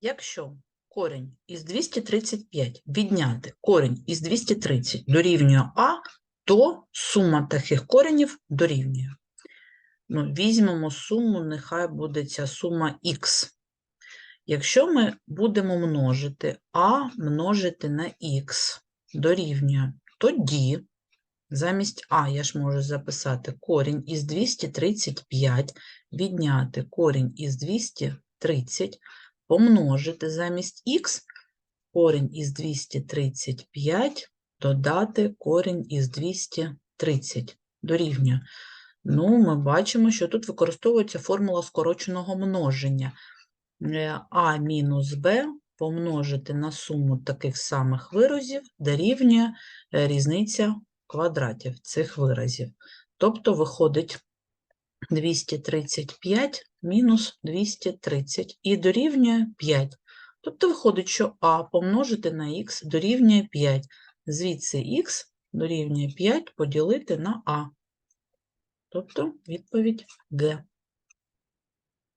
Якщо корінь із 235 відняти корінь із 230 дорівнює А, то сума таких коренів дорівнює. Ну, візьмемо суму, нехай буде ця сума х. Якщо ми будемо множити а множити на х дорівнює, тоді замість а я ж можу записати корінь із 235 відняти корінь із 230, помножити замість х корінь із 235 додати корінь із 230 дорівнює. Ну, ми бачимо, що тут використовується формула скороченого множення. Е, А мінус Б помножити на суму таких самих виразів дорівнює е, різниця квадратів цих виразів. Тобто виходить 235 мінус 230 і дорівнює 5. Тобто виходить, що А помножити на х дорівнює 5. Звідси х дорівнює 5 поділити на А. Тобто відповідь Г.